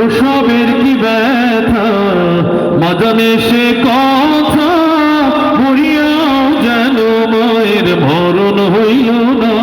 প্রসবের কি ব্যথা? মাজানে সে কথা মরিয়া যেন মায়ের মরণ হইল না।